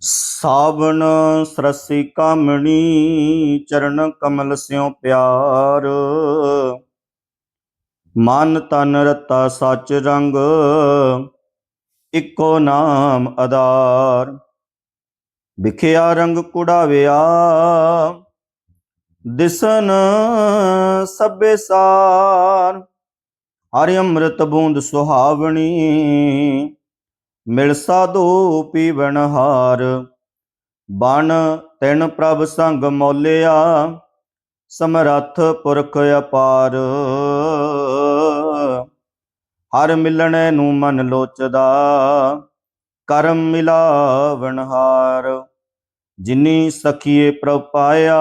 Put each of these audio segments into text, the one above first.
ਸਾਵਣ ਸਰਸੀ ਕਾਮਣੀ, ਚਰਨ ਕਮਲ ਸਿਉ ਪਿਆਰ। ਮਨ ਤਨ ਰਤਾ ਸੱਚ ਰੰਗ, ਇੱਕੋ ਨਾਮ ਆਧਾਰ। ਵਿਖਿਆ ਰੰਗ ਕੁੜਾਵਿਆ, ਦਿਸਨ ਸਭੇ ਸਾਰ। ਹਰਿ ਅੰਮ੍ਰਿਤ ਬੂੰਦ ਸੁਹਾਵਣੀ ਮਿਲ ਸਾਧੂ ਪੀਵਣ ਹਾਰ। ਬਨ ਤਿਨ ਪ੍ਰਭ ਸੰਗ ਮੋਲਿਆ, ਸਮਰੱਥ ਪੁਰਖ ਅਪਾਰ। ਹਰ ਮਿਲਣੈ ਨੂੰ ਮਨ ਲੋਚਦਾ, ਕਰਮ ਮਿਲਾਵਣ ਹਾਰ। ਜਿਨੀ ਸਖੀਏ ਪ੍ਰਭ ਪਾਇਆ,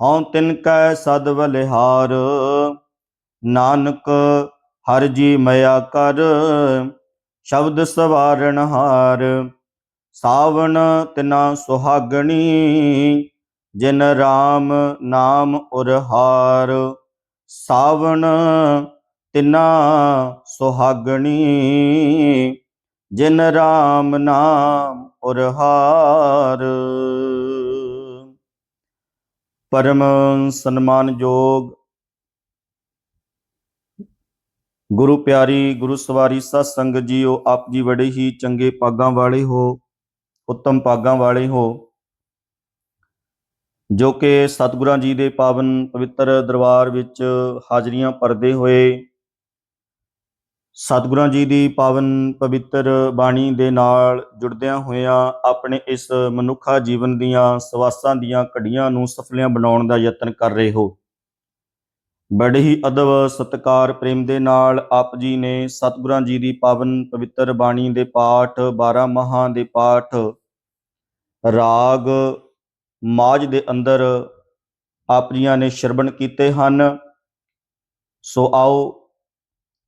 ਹਉ ਤਿਨ ਕੈ ਸਦ ਬਲਿਹਾਰ ਨਾਨਕ ਹਰ ਜੀ ਮਇਆ ਕਰ ਸ਼ਬਦ ਸਵਾਰਣ ਹਾਰ, ਸਾਵਣ ਤਿਨਾ ਸੁਹਾਗਣੀ, ਜਿਨ RAM ਨਾਮ ਉਰ ਹਾਰ ਸਾਵਣ ਤਿਨਾ ਸੁਹਾਗਣੀ, ਜਿਨ RAM ਨਾਮ ਉਰ ਹਾਰ ਪਰਮ ਸਨਮਾਨਯੋਗ ਗੁਰੂ ਪਿਆਰੀ, ਗੁਰੂ ਸਵਾਰੀ ਸਤ ਸੰਗਤ ਜੀਓ, ਆਪ ਜੀ ਬੜੇ ਹੀ ਚੰਗੇ ਪਾਗਾਂ ਵਾਲੇ ਹੋ, ਉੱਤਮ ਪਾਗਾਂ ਵਾਲੇ ਹੋ। ਜੋ ਕਿ ਸਤਿਗੁਰਾਂ ਜੀ ਦੇ ਪਾਵਨ ਪਵਿੱਤਰ ਦਰਬਾਰ ਵਿੱਚ ਹਾਜ਼ਰੀਆਂ ਭਰਦੇ ਹੋਏ ਸਤਿਗੁਰਾਂ ਜੀ ਦੀ ਪਾਵਨ ਪਵਿੱਤਰ ਬਾਣੀ ਦੇ ਨਾਲ ਜੁੜਦਿਆਂ ਹੋਇਆਂ ਆਪਣੇ ਇਸ ਮਨੁੱਖਾ ਜੀਵਨ ਦੀਆਂ ਸਵਾਸਾਂ ਦੀਆਂ ਘੜੀਆਂ ਨੂੰ ਸਫਲੀਆਂ ਬਣਾਉਣ ਦਾ ਯਤਨ ਕਰ ਰਹੇ ਹੋ। ਬੜੇ ਹੀ ਅਦਬ, ਸਤਕਾਰ, ਪ੍ਰੇਮ ਦੇ ਨਾਲ ਆਪ ਜੀ ਨੇ ਸਤਿਗੁਰਾਂ ਜੀ ਦੀ ਪਾਵਨ ਪਵਿੱਤਰ ਬਾਣੀ ਦੇ ਪਾਠ 12 ਮਹਾਂ ਦੇ ਪਾਠ, ਰਾਗ ਮਾਜ ਦੇ ਅੰਦਰ ਆਪ ਜੀਆਂ ਨੇ ਸ਼ਰਵਣ ਕੀਤੇ ਹਨ। ਸੋ ਆਓ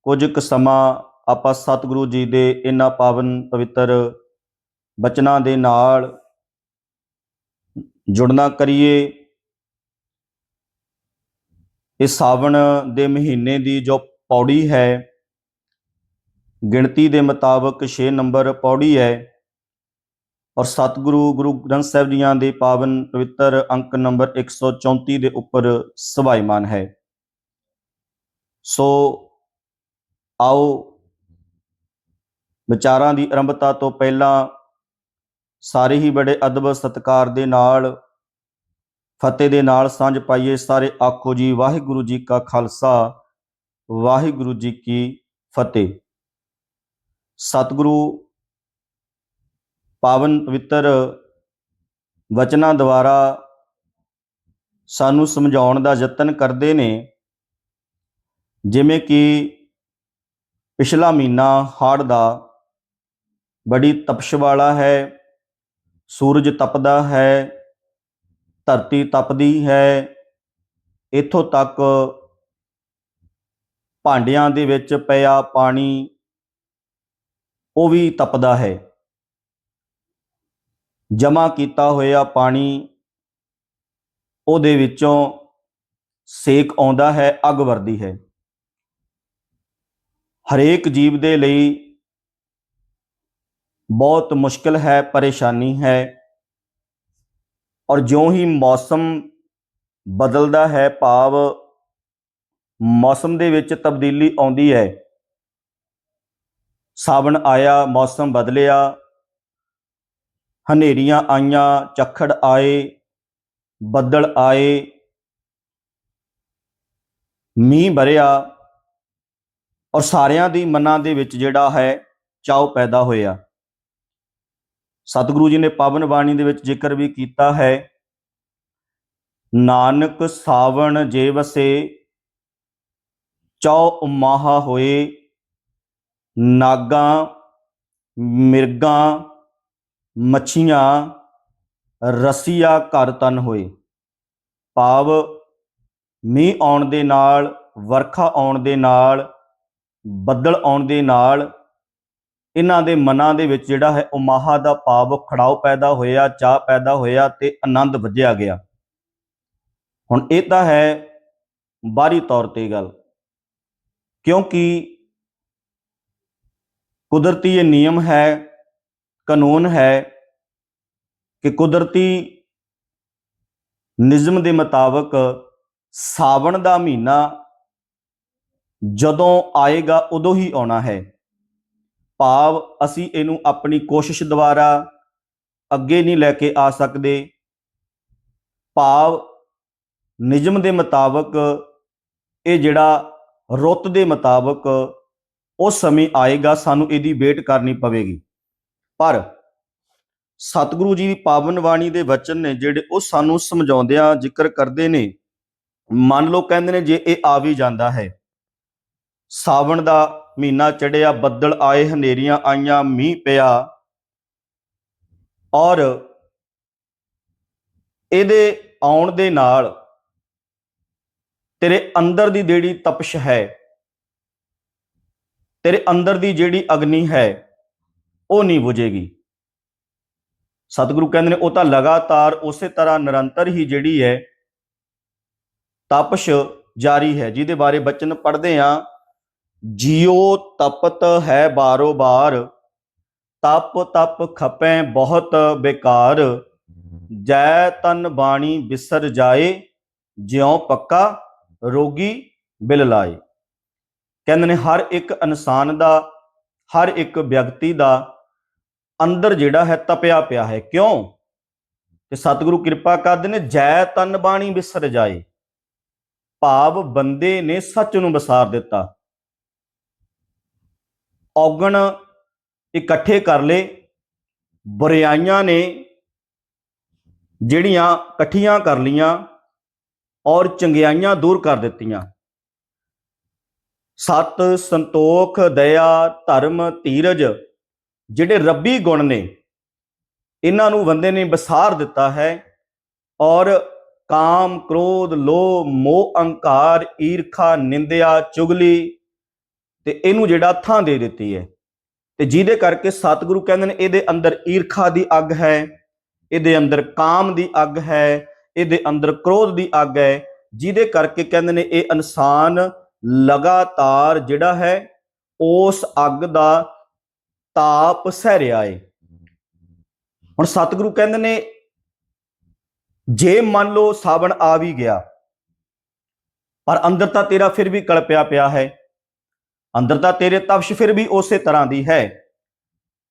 ਕੁਝ ਕੁ ਸਮਾਂ ਆਪਾਂ ਸਤਿਗੁਰੂ ਜੀ ਦੇ ਇਹਨਾਂ ਪਾਵਨ ਪਵਿੱਤਰ ਬਚਨਾਂ ਦੇ ਨਾਲ ਜੁੜਨਾ ਕਰੀਏ। ਇਹ ਸਾਵਣ ਦੇ ਮਹੀਨੇ ਦੀ ਜੋ ਪੌੜੀ ਹੈ, ਗਿਣਤੀ ਦੇ ਮੁਤਾਬਕ 6 ਨੰਬਰ ਪੌੜੀ ਹੈ। ਔਰ ਸਤਿਗੁਰੂ ਗੁਰੂ ਗ੍ਰੰਥ ਸਾਹਿਬ ਜੀਆਂ ਦੇ ਪਾਵਨ ਪਵਿੱਤਰ ਅੰਕ ਨੰਬਰ 134 ਦੇ ਉੱਪਰ ਸਵਾਈਮਾਨ ਹੈ। ਸੋ ਆਓ ਵਿਚਾਰਾਂ ਦੀ ਆਰੰਭਤਾ ਤੋਂ ਪਹਿਲਾਂ ਸਾਰੇ ਹੀ ਬੜੇ ਅਦਬ ਸਤਕਾਰ ਦੇ ਨਾਲ ਫਤਿਹ ਦੇ ਨਾਲ ਸਾਂਝ ਪਾਈਏ ਸਾਰੇ ਆਖੋ ਜੀ, ਵਾਹਿਗੁਰੂ ਜੀ ਕਾ ਖਾਲਸਾ, ਵਾਹਿਗੁਰੂ ਜੀ ਕੀ ਫਤਿਹ। ਸਤਿਗੁਰੂ ਪਾਵਨ ਪਵਿੱਤਰ ਵਚਨਾਂ ਦੁਆਰਾ ਸਾਨੂੰ ਸਮਝਾਉਣ ਦਾ ਯਤਨ ਕਰਦੇ ਨੇ, ਜਿਵੇਂ ਕਿ ਪਿਛਲਾ ਮਹੀਨਾ ਹਾੜ ਦਾ ਬੜੀ ਤਪਸ਼ ਵਾਲਾ ਹੈ, ਸੂਰਜ ਤਪਦਾ ਹੈ ਧਰਤੀ ਤਪਦੀ ਹੈ। ਇੱਥੋਂ ਤੱਕ ਭਾਂਡਿਆਂ ਦੇ ਵਿੱਚ ਪਿਆ ਪਾਣੀ ਉਹ ਵੀ ਤਪਦਾ ਹੈ। ਜਮਾ ਕੀਤਾ ਹੋਇਆ ਪਾਣੀ ਉਹਦੇ ਵਿੱਚੋਂ ਸੇਕ ਆਉਂਦਾ ਹੈ, ਅੱਗ ਵਰਦੀ ਹੈ। ਹਰੇਕ ਜੀਵ ਦੇ ਲਈ ਬਹੁਤ ਮੁਸ਼ਕਲ ਹੈ, ਪਰੇਸ਼ਾਨੀ ਹੈ। ਔਰ ਜਿਉਂ ਹੀ ਮੌਸਮ ਬਦਲਦਾ ਹੈ, ਭਾਵ ਮੌਸਮ ਦੇ ਵਿੱਚ ਤਬਦੀਲੀ ਆਉਂਦੀ ਹੈ। ਸਾਵਣ ਆਇਆ, ਮੌਸਮ ਬਦਲਿਆ, ਹਨੇਰੀਆਂ ਆਈਆਂ, ਚੱਖੜ ਆਏ, ਬੱਦਲ ਆਏ, ਮੀਂਹ ਭਰਿਆ ਔਰ ਸਾਰਿਆਂ ਦੀ ਮਨਾਂ ਦੇ ਵਿੱਚ ਜਿਹੜਾ ਹੈ ਚਾਉ ਪੈਦਾ ਹੋਇਆ। ਸਤਿਗੁਰੂ ਜੀ ਨੇ ਪਾਵਨ ਬਾਣੀ ਦੇ ਵਿੱਚ ਜ਼ਿਕਰ ਵੀ ਕੀਤਾ ਹੈ। ਨਾਨਕ ਸਾਵਣ ਜੇ ਵਸੇ, ਚੌ ਉਮਾਹਾ ਹੋਏ, ਨਾਗਾਂ, ਮਿਰਗਾਂ, ਮੱਛੀਆਂ, ਰਸੀਆ ਘਰ ਤਨ ਹੋਏ। ਭਾਵ ਮੀਂਹ ਆਉਣ ਦੇ ਨਾਲ, ਵਰਖਾ ਆਉਣ ਦੇ ਨਾਲ, ਬੱਦਲ ਆਉਣ ਦੇ ਨਾਲ ਇਹਨਾਂ ਦੇ ਮਨਾਂ ਦੇ ਵਿੱਚ ਜਿਹੜਾ ਹੈ ਉਮਾਹਾ ਦਾ ਭਾਵ ਖੜਾਓ ਪੈਦਾ ਹੋਇਆ ਚਾਹ ਪੈਦਾ ਹੋਇਆ ਤੇ ਆਨੰਦ ਵੱਜਿਆ ਗਿਆ। ਹੁਣ ਇਹ ਤਾਂ ਹੈ ਬਾਹਰੀ ਤੌਰ ਤੇ ਗੱਲ, ਕਿਉਂਕਿ ਕੁਦਰਤੀ ਇਹ ਨਿਯਮ ਹੈ, ਕਾਨੂੰਨ ਹੈ ਕਿ ਕੁਦਰਤੀ ਨਿਯਮ ਦੇ ਮੁਤਾਬਕ ਸਾਵਣ ਦਾ ਮਹੀਨਾ ਜਦੋਂ ਆਏਗਾ ਉਦੋਂ ਹੀ ਆਉਣਾ ਹੈ। ਭਾਵ ਅਸੀਂ ਇਹਨੂੰ ਆਪਣੀ ਕੋਸ਼ਿਸ਼ ਦੁਆਰਾ ਅੱਗੇ ਨਹੀਂ ਲੈ ਕੇ ਆ ਸਕਦੇ। ਭਾਵ ਨਿਯਮ ਦੇ ਮੁਤਾਬਕ ਇਹ ਜਿਹੜਾ ਰੁੱਤ ਦੇ ਮੁਤਾਬਕ ਉਹ ਸਮੇਂ ਆਏਗਾ, ਸਾਨੂੰ ਇਹਦੀ ਵੇਟ ਕਰਨੀ ਪਵੇਗੀ। ਪਰ ਸਤਿਗੁਰੂ ਜੀ ਦੀ ਪਾਵਨ ਬਾਣੀ ਦੇ ਵਚਨ ਨੇ ਜਿਹੜੇ ਉਹ ਸਾਨੂੰ ਸਮਝਾਉਂਦਿਆਂ ਜ਼ਿਕਰ ਕਰਦੇ ਨੇ, ਮੰਨ ਲਓ ਕਹਿੰਦੇ ਨੇ ਜੇ ਇਹ ਆ ਵੀ ਜਾਂਦਾ ਹੈ, ਸਾਵਣ ਦਾ ਮਹੀਨਾ ਚੜਿਆ ਬੱਦਲ ਆਏ, ਹਨੇਰੀਆਂ ਆਈਆਂ, ਮੀਂਹ ਪਿਆ। ਔਰ ਇਹਦੇ ਆਉਣ ਦੇ ਨਾਲ ਤੇਰੇ ਅੰਦਰ ਦੀ ਜਿਹੜੀ ਤਪਸ਼ ਹੈ, ਤੇਰੇ ਅੰਦਰ ਦੀ ਜਿਹੜੀ ਅਗਨੀ ਹੈ, ਉਹ ਨਹੀਂ ਬੁਝੇਗੀ। ਸਤਿਗੁਰੂ ਕਹਿੰਦੇ ਨੇ, ਉਹ ਤਾਂ ਲਗਾਤਾਰ ਉਸੇ ਤਰ੍ਹਾਂ ਨਿਰੰਤਰ ਹੀ ਜਿਹੜੀ ਹੈ ਤਪਸ਼ ਜਾਰੀ ਹੈ, ਜਿਹਦੇ ਬਾਰੇ ਬਚਨ ਪੜ੍ਹਦੇ ਆ ਜਿਉ ਤਪਤ ਹੈ ਬਾਰੋ ਬਾਰ, ਤਪ ਤਪ ਖਪੈ ਬਹੁਤ ਬੇਕਾਰ, ਜੈ ਤਨ ਬਾਣੀ ਬਿਸਰ ਜਾਏ, ਜਿਉ ਪੱਕਾ ਰੋਗੀ ਬਿਲ ਲਾਏ। ਕਹਿੰਦੇ ਨੇ, ਹਰ ਇੱਕ ਇਨਸਾਨ ਦਾ, ਹਰ ਇੱਕ ਵਿਅਕਤੀ ਦਾ ਅੰਦਰ ਜਿਹੜਾ ਹੈ ਤਪਿਆ ਪਿਆ ਹੈ। ਕਿਉਂ? ਤੇ ਸਤਿਗੁਰੂ ਕਿਰਪਾ ਕਰਦੇ ਨੇ, ਜੈ ਤਨ ਬਾਣੀ ਬਿਸਰ ਜਾਏ। ਭਾਵ ਬੰਦੇ ਨੇ ਸੱਚ ਨੂੰ ਵਿਸਾਰ ਦਿੱਤਾ। ਔਗਣ ਇਕੱਠੇ ਕਰ ਲਏ। ਬੁਰਾਈਆਂ ਨੇ ਜਿਹੜੀਆਂ ਇਕੱਠੀਆਂ ਕਰ ਲੀਆਂ ਔਰ ਚੰਗਿਆਈਆਂ ਦੂਰ ਕਰ ਦਿੱਤੀਆਂ। ਸਤ ਸੰਤੋਖ, ਦਇਆ, ਧਰਮ ਧੀਰਜ ਜਿਹੜੇ ਰੱਬੀ ਗੁਣ ਨੇ, ਇਹਨਾਂ ਨੂੰ ਬੰਦੇ ਨੇ ਬਸਾਰ ਦਿੱਤਾ ਹੈ ਔਰ ਕਾਮ, ਕ੍ਰੋਧ, ਲੋਭ, ਮੋਹ, ਅਹੰਕਾਰ, ਈਰਖਾ, ਨਿੰਦਿਆ, ਚੁਗਲੀ ਤੇ ਇਹਨੂੰ ਜਿਹੜਾ ਥਾਂ ਦੇ ਦਿੱਤੀ ਹੈ। ਤੇ ਜਿਹਦੇ ਕਰਕੇ ਸਤਿਗੁਰੂ ਕਹਿੰਦੇ ਨੇ, ਇਹਦੇ ਅੰਦਰ ਈਰਖਾ ਦੀ ਅੱਗ ਹੈ, ਇਹਦੇ ਅੰਦਰ ਕਾਮ ਦੀ ਅੱਗ ਹੈ, ਇਹਦੇ ਅੰਦਰ ਕ੍ਰੋਧ ਦੀ ਅੱਗ ਹੈ। ਜਿਹਦੇ ਕਰਕੇ ਕਹਿੰਦੇ ਨੇ, ਇਹ ਇਨਸਾਨ ਲਗਾਤਾਰ ਜਿਹੜਾ ਹੈ, ਉਸ ਅੱਗ ਦਾ ਤਾਪ ਸਹਿ ਰਿਹਾ ਏ। ਹੁਣ ਸਤਿਗੁਰੂ ਕਹਿੰਦੇ ਨੇ, ਜੇ ਮੰਨ ਲਓ ਸਾਵਣ ਆ ਵੀ ਗਿਆ, ਪਰ ਅੰਦਰ ਤਾਂ ਤੇਰਾ ਫਿਰ ਵੀ ਕਲਪਿਆ ਪਿਆ ਹੈ। ਅੰਦਰ ਤਾਂ ਤੇਰੇ ਤਪਸ਼ ਫਿਰ ਵੀ ਉਸੇ ਤਰ੍ਹਾਂ ਦੀ ਹੈ।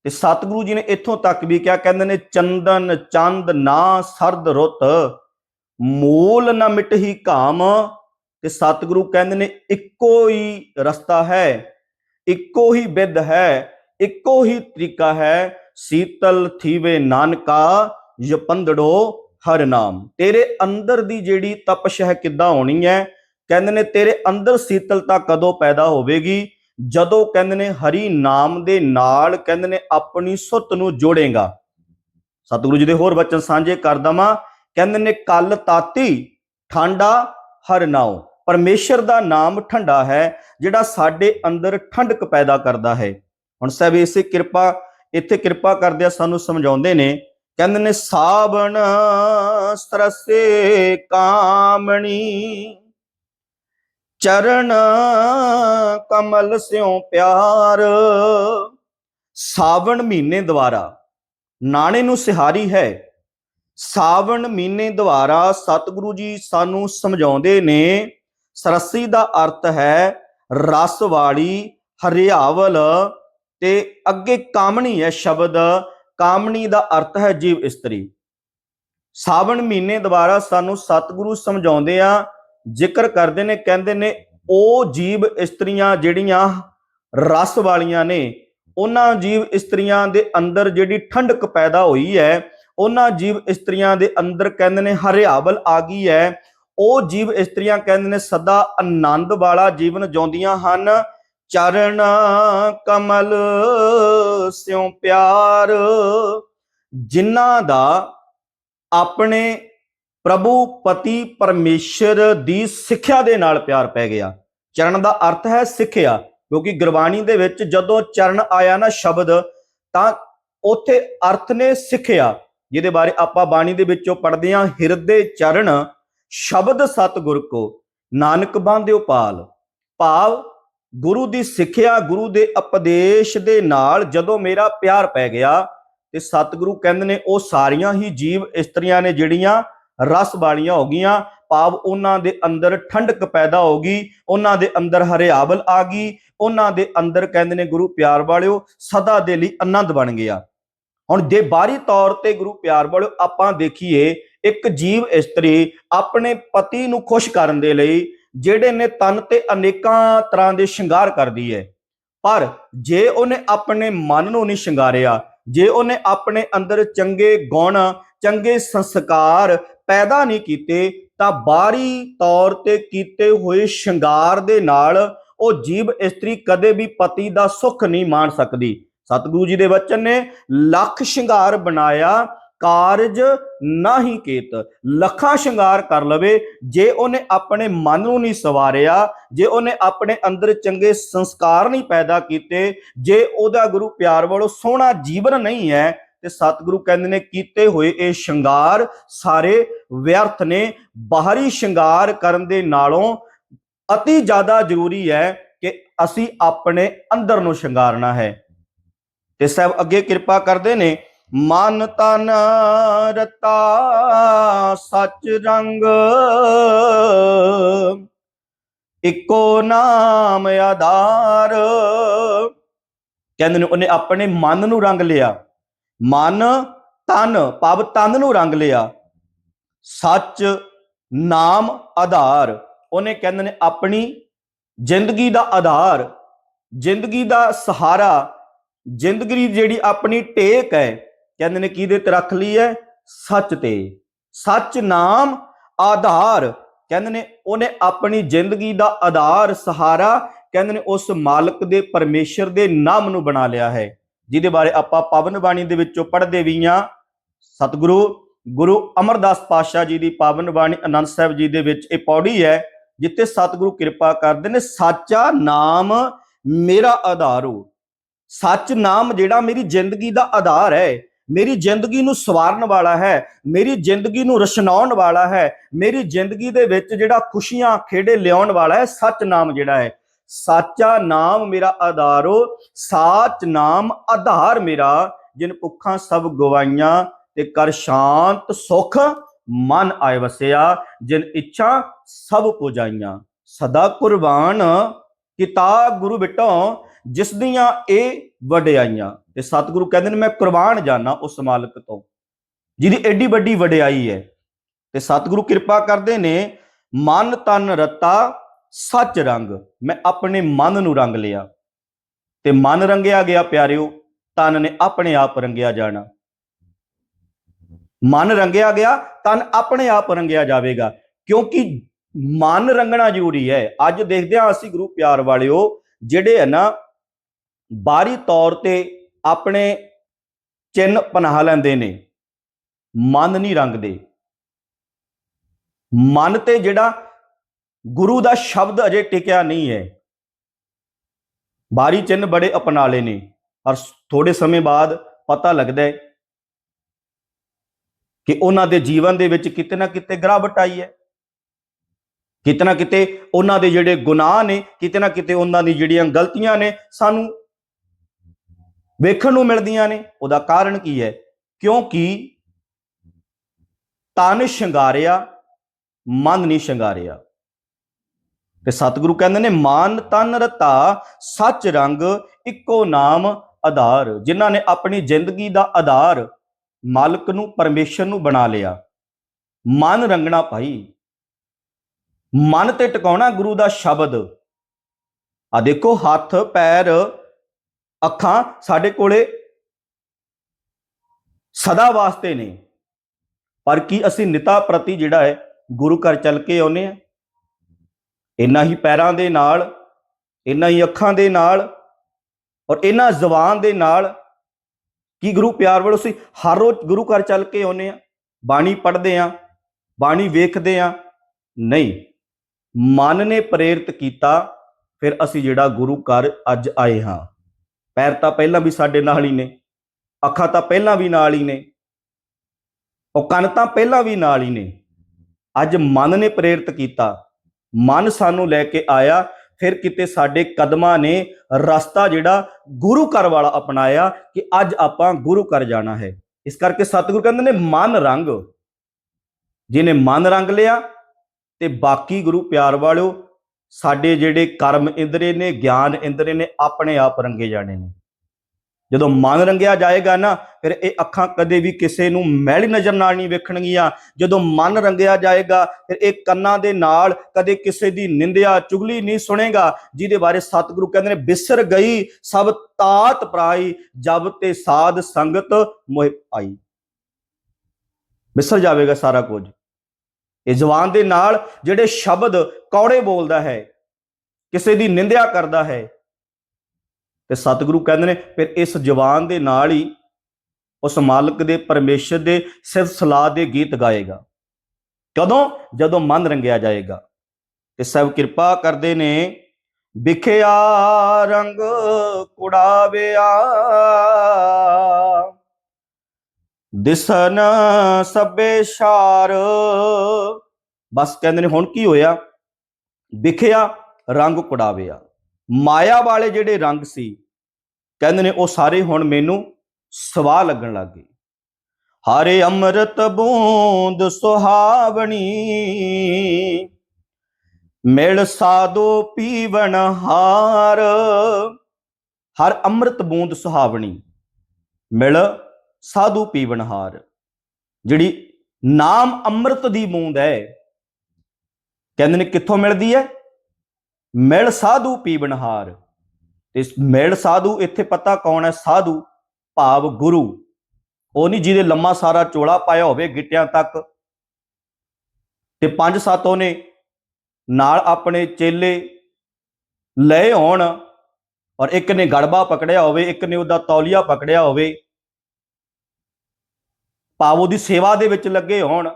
ਤੇ ਸਤਿਗੁਰੂ ਜੀ ਨੇ ਇੱਥੋਂ ਤੱਕ ਵੀ ਕਿਹਾ, ਕਹਿੰਦੇ ਨੇ, ਚੰਦਨ ਚੰਦ ਨਾ ਸਰਦ ਰੁੱਤ, ਮੂਲ ਨ ਮਿਟਹੀ ਕਾਮ ਤੇ ਸਤਿਗੁਰੂ ਕਹਿੰਦੇ ਨੇ, ਇੱਕੋ ਹੀ ਰਸਤਾ ਹੈ, ਇੱਕੋ ਹੀ ਵਿਦ ਹੈ, ਇੱਕੋ ਹੀ ਤਰੀਕਾ ਹੈ, ਸੀਤਲ ਥੀਵੇ ਨਾਨਕਾ, ਯਪੰਦੜੋ ਹਰ ਨਾਮ। ਤੇਰੇ ਅੰਦਰ ਦੀ ਜਿਹੜੀ ਤਪਸ਼ ਹੈ ਕਿੱਦਾਂ ਹੋਣੀ ਹੈ? ਕਹਿੰਦੇ ਨੇ, ਤੇਰੇ ਅੰਦਰ ਸੀਤਲਤਾ ਕਦੋਂ ਪੈਦਾ ਹੋਵੇਗੀ? ਜਦੋਂ ਕਹਿੰਦੇ ਨੇ ਹਰੀ ਨਾਮ ਦੇ ਨਾਲ ਕਹਿੰਦੇ ਨੇ ਆਪਣੀ ਸੁੱਤ ਨੂੰ ਜੋੜੇਗਾ। ਸਤਿਗੁਰੂ ਜੀ ਦੇ ਹੋਰ ਬਚਨ ਸਾਂਝੇ ਕਰ ਦਵਾਂ, ਕਹਿੰਦੇ ਨੇ ਕੱਲ ਤਾਤੀ, ਠੰਡਾ ਹਰ ਨਾਉ। ਪਰਮੇਸ਼ਰ ਦਾ ਨਾਮ ਠੰਡਾ ਹੈ, ਜਿਹੜਾ ਸਾਡੇ ਅੰਦਰ ਠੰਡਕ ਪੈਦਾ ਕਰਦਾ ਹੈ। ਹੁਣ ਸਾਹਿਬ ਇਸੇ ਕਿਰਪਾ, ਇੱਥੇ ਕਿਰਪਾ ਕਰਦਿਆਂ ਸਾਨੂੰ ਸਮਝਾਉਂਦੇ ਨੇ, ਕਹਿੰਦੇ ਨੇ ਸਾਵਣ ਸਰਸੇ ਕਾਮਣੀ। ਚਰਨ ਕਮਲ ਸਿਉ ਪਿਆਰ। ਸਾਵਣ ਮਹੀਨੇ ਦੁਆਰਾ, ਨਾਣੇ ਨੂੰ ਸਿਹਾਰੀ ਹੈ। ਸਾਵਣ ਮਹੀਨੇ ਦੁਆਰਾ ਸਤਿਗੁਰੂ ਜੀ ਸਾਨੂੰ ਸਮਝਾਉਂਦੇ ਨੇ, ਸਰਸੀ ਦਾ ਅਰਥ ਹੈ ਰਸ ਵਾਲੀ, ਹਰਿਆਵਲ ਤੇ ਅੱਗੇ ਕਾਮਣੀ ਹੈ ਸ਼ਬਦ, ਕਾਮਣੀ ਦਾ ਅਰਥ ਹੈ ਜੀਵ ਇਸਤਰੀ। ਸਾਵਣ ਮਹੀਨੇ ਦੁਆਰਾ ਸਾਨੂੰ ਸਤਿਗੁਰੂ ਸਮਝਾਉਂਦੇ ਆ ਜ਼ਿਕਰ ਕਰਦੇ ਨੇ, ਕਹਿੰਦੇ ਨੇ ਉਹ ਜੀਵ ਇਸਤਰੀਆਂ ਜਿਹੜੀਆਂ ਰਸ ਵਾਲੀਆਂ ਨੇ, ਉਹਨਾਂ ਜੀਵ ਇਸਤਰੀਆਂ ਦੇ ਅੰਦਰ ਜਿਹੜੀ ਠੰਡਕ ਪੈਦਾ ਹੋਈ ਹੈ, ਉਹਨਾਂ ਜੀਵ ਇਸਤਰੀਆਂ ਦੇ ਅੰਦਰ ਕਹਿੰਦੇ ਨੇ ਹਰਿਆਵਲ ਆ ਗਈ ਹੈ। ਉਹ ਜੀਵ ਇਸਤਰੀਆਂ ਕਹਿੰਦੇ ਨੇ ਸਦਾ ਆਨੰਦ ਵਾਲਾ ਜੀਵਨ ਜਿਉਂਦੀਆਂ ਹਨ। ਚਰਨ ਕਮਲ, ਸਿਉ ਪਿਆਰ, ਜਿਨ੍ਹਾਂ ਦਾ ਆਪਣੇ ਪ੍ਰਭੂ ਪਤੀ ਪਰਮੇਸ਼ਰ ਦੀ ਸਿੱਖਿਆ ਦੇ ਨਾਲ ਪਿਆਰ ਪੈ ਗਿਆ। ਚਰਨ ਦਾ ਅਰਥ ਹੈ ਸਿੱਖਿਆ, ਕਿਉਂਕਿ ਗੁਰਬਾਣੀ ਦੇ ਵਿੱਚ ਜਦੋਂ ਚਰਨ ਆਇਆ ਨਾ ਸ਼ਬਦ, ਤਾਂ ਉੱਥੇ ਅਰਥ ਨੇ ਸਿੱਖਿਆ, ਜਿਹਦੇ ਬਾਰੇ ਆਪਾਂ ਬਾਣੀ ਦੇ ਵਿੱਚੋਂ ਪੜ੍ਹਦੇ ਹਾਂ, ਹਿਰਦੇ ਚਰਨ, ਸ਼ਬਦ ਸਤਿਗੁਰ ਕੋ, ਨਾਨਕ ਬਾਂਧਿਓ ਪਾਲ। ਭਾਵ ਗੁਰੂ ਦੀ ਸਿੱਖਿਆ, ਗੁਰੂ ਦੇ ਉਪਦੇਸ਼ ਦੇ ਨਾਲ ਜਦੋਂ ਮੇਰਾ ਪਿਆਰ ਪੈ ਗਿਆ, ਤੇ ਸਤਿਗੁਰੂ ਕਹਿੰਦੇ ਨੇ, ਉਹ ਸਾਰੀਆਂ ਹੀ ਜੀਵ ਇਸਤਰੀਆਂ ਨੇ ਜਿਹੜੀਆਂ ਰਸ ਵਾਲੀਆਂ ਹੋ ਗਈਆਂ। ਭਾਵ ਉਹਨਾਂ ਦੇ ਅੰਦਰ ਠੰਡਕ ਪੈਦਾ ਹੋ ਗਈ, ਉਹਨਾਂ ਦੇ ਅੰਦਰ ਹਰਿਆਵਲ ਆ ਗਈ, ਉਹਨਾਂ ਦੇ ਅੰਦਰ ਕਹਿੰਦੇ ਨੇ ਗੁਰੂ ਪਿਆਰ ਵਾਲਿਓ, ਸਦਾ ਦੇ ਲਈ ਆਨੰਦ ਬਣ ਗਿਆ। ਹੁਣ ਜੇ ਬਾਹਰੀ ਤੌਰ ਤੇ ਗੁਰੂ ਪਿਆਰ ਵਾਲਿਓ ਆਪਾਂ ਦੇਖੀਏ, ਇੱਕ ਜੀਵ ਇਸਤਰੀ ਆਪਣੇ ਪਤੀ ਨੂੰ ਖੁਸ਼ ਕਰਨ ਦੇ ਲਈ ਜਿਹੜੇ ਨੇ ਤਨ ਤੇ ਅਨੇਕਾਂ ਤਰ੍ਹਾਂ ਦੇ ਸ਼ਿੰਗਾਰ ਕਰਦੀ ਹੈ। ਪਰ ਜੇ ਉਹਨੇ ਆਪਣੇ ਮਨ ਨੂੰ ਨਹੀਂ ਸ਼ਿੰਗਾਰਿਆ, ਜੇ ਉਹਨੇ ਆਪਣੇ ਅੰਦਰ ਚੰਗੇ ਗੁਣ, ਚੰਗੇ ਸੰਸਕਾਰ ਪੈਦਾ ਨਹੀਂ ਕੀਤੇ, ਤਾਂ ਬਾਹਰੀ ਤੌਰ ਤੇ ਕੀਤੇ ਹੋਏ ਸ਼ਿੰਗਾਰ ਦੇ ਨਾਲ ਉਹ ਜੀਵ ਇਸਤਰੀ ਕਦੇ ਵੀ ਪਤੀ ਦਾ ਸੁੱਖ ਨਹੀਂ ਮਾਣ ਸਕਦੀ। ਸਤਿਗੁਰੂ ਜੀ ਦੇ ਵਚਨ ਨੇ ਲੱਖ ਸ਼ਿੰਗਾਰ ਬਣਾਇਆ, ਕਾਰਜ ਨਹੀਂ ਕੀਤ। ਲੱਖਾਂ ਸ਼ਿੰਗਾਰ ਕਰ ਲਵੇ, ਜੇ ਉਹਨੇ ਆਪਣੇ ਮਨ ਨੂੰ ਨਹੀਂ ਸਵਾਰਿਆ, ਜੇ ਉਹਨੇ ਆਪਣੇ ਅੰਦਰ ਚੰਗੇ ਸੰਸਕਾਰ ਨਹੀਂ ਪੈਦਾ ਕੀਤੇ, ਜੇ ਉਹਦਾ ਗੁਰੂ ਪਿਆਰ ਵਾਲੋ ਸੋਹਣਾ ਜੀਵਨ ਨਹੀਂ ਹੈ ਤੇ ਸਤਿਗੁਰੂ ਕਹਿੰਦੇ ਨੇ, ਕੀਤੇ ਹੋਏ ਇਹ ਸ਼ਿੰਗਾਰ ਸਾਰੇ ਵਿਅਰਥ ਨੇ, ਬਾਹਰੀ ਸ਼ਿੰਗਾਰ ਕਰਨ ਦੇ ਨਾਲੋਂ ਅਤੀ ਜ਼ਿਆਦਾ ਜ਼ਰੂਰੀ ਹੈ ਕਿ ਅਸੀਂ ਆਪਣੇ ਅੰਦਰ ਨੂੰ ਸ਼ਿੰਗਾਰਨਾ ਹੈ। ਤੇ ਸਾਹਿਬ ਅੱਗੇ ਕਿਰਪਾ ਕਰਦੇ ਨੇ, ਮਨ ਤਨ ਰਤਾ ਸਚ ਰੰਗ, ਇੱਕੋ ਨਾਮ ਆਧਾਰ। ਕਹਿੰਦੇ ਨੇ, ਉਹਨੇ ਆਪਣੇ ਮਨ ਨੂੰ ਰੰਗ ਲਿਆ। ਮਨ, ਤਨ ਪਵ ਤਨ ਨੂੰ ਰੰਗ ਲਿਆ। ਸੱਚ, ਨਾਮ, ਆਧਾਰ। ਉਹਨੇ ਕਹਿੰਦੇ ਨੇ ਆਪਣੀ ਜ਼ਿੰਦਗੀ ਦਾ ਆਧਾਰ, ਜ਼ਿੰਦਗੀ ਦਾ ਸਹਾਰਾ, ਜ਼ਿੰਦਗੀ ਜਿਹੜੀ ਆਪਣੀ ਟੇਕ ਹੈ, ਕਹਿੰਦੇ ਨੇ ਕਿਹਦੇ ਤੇ ਰੱਖ ਲਈ ਹੈ? ਸੱਚ ਤੇ। ਸੱਚ, ਨਾਮ, ਆਧਾਰ। ਕਹਿੰਦੇ ਨੇ ਉਹਨੇ ਆਪਣੀ ਜ਼ਿੰਦਗੀ ਦਾ ਆਧਾਰ, ਸਹਾਰਾ, ਕਹਿੰਦੇ ਨੇ ਉਸ ਮਾਲਕ ਦੇ, ਪਰਮੇਸ਼ਰ ਦੇ ਨਾਮ ਨੂੰ ਬਣਾ ਲਿਆ ਹੈ। ਜਿਹਦੇ ਬਾਰੇ ਆਪਾਂ ਪਾਵਨ ਬਾਣੀ ਦੇ ਵਿੱਚੋਂ ਪੜ੍ਹਦੇ ਵੀ ਹਾਂ। ਸਤਿਗੁਰੂ, ਗੁਰੂ ਅਮਰਦਾਸ ਪਾਤਸ਼ਾਹ ਜੀ ਦੀ ਪਾਵਨ ਬਾਣੀ ਆਨੰਦ ਸਾਹਿਬ ਜੀ ਦੇ ਵਿੱਚ ਇਹ ਪੌੜੀ ਹੈ, ਜਿੱਥੇ ਸਤਿਗੁਰੂ ਕਿਰਪਾ ਕਰਦੇ ਨੇ, ਸਾਚਾ ਨਾਮ ਮੇਰਾ ਆਧਾਰੂ ਸੱਚ ਨਾਮ ਜਿਹੜਾ ਮੇਰੀ ਜ਼ਿੰਦਗੀ ਦਾ ਆਧਾਰ ਹੈ, ਮੇਰੀ ਜ਼ਿੰਦਗੀ ਨੂੰ ਸਵਾਰਨ ਵਾਲਾ ਹੈ, ਮੇਰੀ ਜ਼ਿੰਦਗੀ ਨੂੰ ਰਸ਼ਨਾਉਣ ਵਾਲਾ ਹੈ, ਮੇਰੀ ਜ਼ਿੰਦਗੀ ਦੇ ਵਿੱਚ ਜਿਹੜਾ ਖੁਸ਼ੀਆਂ ਖੇੜੇ ਲਿਆਉਣ ਵਾਲਾ ਹੈ, ਸੱਚ ਨਾਮ ਜਿਹੜਾ ਹੈ। ਸਾਚਾ ਨਾਮ ਮੇਰਾ ਆਧਾਰੋ, ਸਾਚ ਨਾਮ ਆਧਾਰ ਮੇਰਾ, ਜਿਨ ਭੁੱਖਾਂ ਸਭ ਗਵਾਈਆਂ ਤੇ ਕਰ ਸ਼ਾਂਤ ਸੁਖ ਮਨ ਆਏ ਵਸਿਆ, ਜਿਨ ਇੱਛਾ ਸਭ ਪੁਜਾਈਆਂ। ਸਦਾ ਕੁਰਬਾਨ ਕਿਤਾ ਗੁਰੂ ਬਿਟੋ, ਜਿਸ ਦੀਆਂ ਇਹ ਵਡਿਆਈਆਂ। ਤੇ ਸਤਿਗੁਰੂ ਕਹਿੰਦੇ ਨੇ, ਮੈਂ ਕੁਰਬਾਨ ਜਾਣਾ ਉਸ ਮਾਲਕ ਤੋਂ, ਜਿਹਦੀ ਐਡੀ ਵੱਡੀ ਵਡਿਆਈ ਹੈ। ਤੇ ਸਤਿਗੁਰੂ ਕਿਰਪਾ ਕਰਦੇ ਨੇ, ਮਨ ਤਨ ਰਤਾ ਸੱਚ ਰੰਗ, ਮੈਂ ਆਪਣੇ ਮਨ ਨੂੰ ਰੰਗ ਲਿਆ। ਤੇ ਮਨ ਰੰਗਿਆ ਗਿਆ ਪਿਆਰਿਓ, ਤਨ ਨੇ ਆਪਣੇ ਆਪ ਰੰਗਿਆ ਜਾਣਾ। ਮਨ ਰੰਗਿਆ ਗਿਆ, ਤਨ ਆਪਣੇ ਆਪ ਰੰਗਿਆ ਜਾਵੇਗਾ। ਕਿਉਂਕਿ ਮਨ ਰੰਗਣਾ ਜ਼ਰੂਰੀ ਹੈ। ਅੱਜ ਦੇਖਦੇ ਹਾਂ ਅਸੀਂ ਗੁਰੂ ਪਿਆਰ ਵਾਲਿਓ, ਜਿਹੜੇ ਹੈ ਨਾ, ਬਾਹਰੀ ਤੌਰ ਤੇ ਆਪਣੇ ਚਿੰਨ ਪਨਾਹ ਲੈਂਦੇ ਨੇ। ਮਨ ਨਹੀਂ ਰੰਗਦੇ। ਮਨ ਤੇ ਜਿਹੜਾ ਗੁਰੂ ਦਾ ਸ਼ਬਦ ਅਜੇ ਟਿਕਿਆ ਨਹੀਂ ਹੈ। ਬਾਰੀ ਚਿੰਨ ਬੜੇ ਅਪਣਾ ਨੇ ਔਰ ਥੋੜੇ ਸਮੇਂ ਬਾਅਦ ਪਤਾ ਲੱਗਦਾ ਹੈ ਕਿ ਉਹਨਾਂ ਦੇ ਜੀਵਨ ਦੇ ਵਿੱਚ ਕਿਤੇ ਨਾ ਕਿਤੇ ਗਿਰਾਵਟ ਆਈ ਹੈ। ਕਿਤੇ ਨਾ ਕਿਤੇ ਉਹਨਾਂ ਦੇ ਜਿਹੜੇ ਗੁਨਾਹ ਨੇ ਕਿਤੇ ਨਾ ਕਿਤੇ ਉਹਨਾਂ ਦੀ ਜਿਹੜੀਆਂ ਗਲਤੀਆਂ ਨੇ ਸਾਨੂੰ ਵੇਖਣ ਨੂੰ ਮਿਲਦੀਆਂ ਨੇ। ਉਹਦਾ ਕਾਰਨ ਕੀ ਹੈ? ਕਿਉਂਕਿ ਤਨ ਸ਼ਿੰਗਾਰਿਆ, ਮਨ ਨਹੀਂ ਸ਼ਿੰਗਾਰਿਆ। ਤੇ ਸਤਿਗੁਰੂ ਕਹਿੰਦੇ ਨੇ, ਮਾਨ ਤਨ ਰਤਾ, ਸੱਚ ਰੰਗ ਇੱਕੋ ਨਾਮ ਆਧਾਰ। ਜਿਨ੍ਹਾਂ ਨੇ ਆਪਣੀ ਜ਼ਿੰਦਗੀ ਦਾ ਆਧਾਰ ਮਾਲਕ ਨੂੰ, ਪਰਮੇਸ਼ਰ ਨੂੰ ਬਣਾ ਲਿਆ। ਮਨ ਰੰਗਣਾ ਭਾਈ। ਮਨ ਤੇ ਟਿਕਾਉਣਾ ਗੁਰੂ ਦਾ ਸ਼ਬਦ। ਆ ਦੇਖੋ, ਹੱਥ, ਪੈਰ, ਅੱਖਾਂ ਸਾਡੇ ਕੋਲੇ ਸਦਾ ਵਾਸਤੇ ਨੇ। ਪਰ ਕੀ ਅਸੀਂ ਨਿਤਾ ਪ੍ਰਤੀ ਜਿਹੜਾ ਹੈ ਗੁਰੂ ਘਰ ਚੱਲ ਕੇ ਆਉਨੇ ਆ ਇੰਨਾ ਹੀ ਪੈਰਾਂ ਦੇ ਨਾਲ, ਇੰਨਾ ਹੀ ਅੱਖਾਂ ਦੇ ਨਾਲ ਔਰ ਇੰਨਾ ਜ਼ਬਾਨ ਦੇ ਨਾਲ ਕੀ ਗੁਰੂ ਪਿਆਰ ਵੱਲੋਂ ਅਸੀਂ ਹਰ ਰੋਜ਼ ਗੁਰੂ ਘਰ ਚੱਲ ਕੇ ਆਉਨੇ ਆ ਬਾਣੀ ਪੜ੍ਹਦੇ ਆ ਬਾਣੀ ਵੇਖਦੇ ਆ ਨਹੀਂ, ਮਨ ਨੇ ਪ੍ਰੇਰਿਤ ਕੀਤਾ, ਫਿਰ ਅਸੀਂ ਜਿਹੜਾ ਗੁਰੂ ਘਰ ਅੱਜ ਆਏ ਹਾਂ। ਪੈਰ ਤਾਂ ਪਹਿਲਾਂ ਵੀ ਸਾਡੇ ਨਾਲ ਹੀ ਨੇ, ਅੱਖਾਂ ਤਾਂ ਪਹਿਲਾਂ ਵੀ ਨਾਲ ਹੀ ਨੇ, ਉਹ ਕੰਨ ਤਾਂ ਪਹਿਲਾਂ ਵੀ ਨਾਲ ਹੀ ਨੇ। ਅੱਜ ਮਨ ਨੇ ਪ੍ਰੇਰਿਤ ਕੀਤਾ ਮਨ ਸਾਨੂੰ ਲੈ ਕੇ ਆਇਆ, ਫਿਰ ਕਿਤੇ ਸਾਡੇ ਕਦਮਾਂ ਨੇ ਰਸਤਾ ਜਿਹੜਾ ਗੁਰੂ ਘਰ ਵਾਲਾ ਅਪਣਾਇਆ ਕਿ ਅੱਜ ਆਪਾਂ ਗੁਰੂ ਘਰ ਜਾਣਾ ਹੈ। ਇਸ ਕਰਕੇ ਸਤਿਗੁਰੂ ਕਹਿੰਦੇ ਨੇ ਮਨ ਰੰਗ। ਜਿਹਨੇ ਮਨ ਰੰਗ ਲਿਆ ਤੇ ਬਾਕੀ ਗੁਰੂ ਪਿਆਰ ਵਾਲਿਓ, ਸਾਡੇ ਜਿਹੜੇ ਕਰਮ ਇੰਦਰੇ ਨੇ, ਗਿਆਨ ਇੰਦਰੇ ਨੇ, ਆਪਣੇ ਆਪ ਰੰਗੇ ਜਾਣੇ ਨੇ। ਜਦੋਂ ਮਨ ਰੰਗਿਆ ਜਾਏਗਾ ਨਾ, ਫਿਰ ਇਹ ਅੱਖਾਂ ਕਦੇ ਵੀ ਕਿਸੇ ਨੂੰ ਮੈਲੀ ਨਜ਼ਰ ਨਾਲ ਨਹੀਂ ਵੇਖਣਗੀਆਂ। ਜਦੋਂ ਮਨ ਰੰਗਿਆ ਜਾਏਗਾ, ਫਿਰ ਇਹ ਕੰਨਾਂ ਦੇ ਨਾਲ ਕਦੇ ਕਿਸੇ ਦੀ ਨਿੰਦਿਆ, ਚੁਗਲੀ ਨਹੀਂ ਸੁਣੇਗਾ, ਜਿਹਦੇ ਬਾਰੇ ਸਤਿਗੁਰੂ ਕਹਿੰਦੇ ਨੇ, ਬਿਸਰ ਗਈ, ਸਭ ਤਾਤ ਪ੍ਰਾਈ, ਜਬ ਤੇ ਸਾਧ ਸੰਗਤ ਮੋਹਿ ਆਈ ਬਿਸਰ ਜਾਵੇਗਾ ਸਾਰਾ ਕੁਝ। ਇਹ ਜ਼ੁਬਾਨ ਦੇ ਨਾਲ ਜਿਹੜੇ ਸ਼ਬਦ ਕੌੜੇ ਬੋਲਦਾ ਹੈ, ਕਿਸੇ ਦੀ ਨਿੰਦਿਆ ਕਰਦਾ ਹੈ ਤੇ ਸਤਿਗੁਰੂ ਕਹਿੰਦੇ ਨੇ, ਫਿਰ ਇਸ ਜਵਾਨ ਦੇ ਨਾਲ ਹੀ ਉਸ ਮਾਲਕ ਦੇ, ਪਰਮੇਸ਼ਰ ਦੇ ਸਿਫਤ ਸਲਾਹ ਦੇ ਗੀਤ ਗਾਏਗਾ। ਕਦੋਂ? ਜਦੋਂ ਮਨ ਰੰਗਿਆ ਜਾਏਗਾ। ਤੇ ਸਭ ਕਿਰਪਾ ਕਰਦੇ ਨੇ, ਵਿਖਿਆ ਰੰਗ ਕੁੜਾਵਿਆ। ਦਿਸਨ ਸਭੇ ਸ਼ਾਰ। ਬਸ ਕਹਿੰਦੇ ਨੇ, ਹੁਣ ਕੀ ਹੋਇਆ? ਵਿਖਿਆ ਰੰਗ ਕੁੜਾਵਿਆ। ਮਾਇਆ ਵਾਲੇ ਜਿਹੜੇ ਰੰਗ ਸੀ, ਕਹਿੰਦੇ ਨੇ ਉਹ ਸਾਰੇ ਹੁਣ ਮੈਨੂੰ ਸਵਾਹ ਲੱਗਣ ਲੱਗ ਗਏ। ਹਰੇ ਅੰਮ੍ਰਿਤ ਬੂੰਦ ਸੁਹਾਵਣੀ, ਮਿਲ ਸਾਦੋ ਪੀਵਨ ਹਾਰ। ਹਰ ਅੰਮ੍ਰਿਤ ਬੂੰਦ ਸੁਹਾਵਣੀ, ਮਿਲ ਸਾਧੂ ਪੀਵਨਹਾਰ ਜਿਹੜੀ ਨਾਮ ਅੰਮ੍ਰਿਤ ਦੀ ਬੂੰਦ ਹੈ, ਕਹਿੰਦੇ ਨੇ ਕਿੱਥੋਂ ਮਿਲਦੀ ਹੈ? ਮਿਲ ਸਾਧੂ ਪੀਵਨਹਾਰ ਤੇ ਮਿਲ ਸਾਧੂ ਇੱਥੇ ਪਤਾ ਕੌਣ ਹੈ? ਸਾਧੂ ਭਾਵ ਗੁਰੂ। ਉਹ ਨਹੀਂ ਜਿਹਦੇ ਲੰਮਾ ਸਾਰਾ ਚੋਲਾ ਪਾਇਆ ਹੋਵੇ ਗਿੱਟਿਆਂ ਤੱਕ। ਤੇ ਪੰਜ ਸੱਤ ਉਹਨੇ ਨਾਲ ਆਪਣੇ ਚੇਲੇ ਲਏ ਹੋਣ ਔਰ ਇੱਕ ਨੇ ਗੜਬਾ ਪਕੜਿਆ ਹੋਵੇ, ਇੱਕ ਨੇ ਉਹਦਾ ਤੌਲੀਆ ਪਕੜਿਆ ਹੋਵੇ। ਭਾਵ ਉਹਦੀ ਸੇਵਾ ਦੇ ਵਿੱਚ ਲੱਗੇ ਹੋਣ।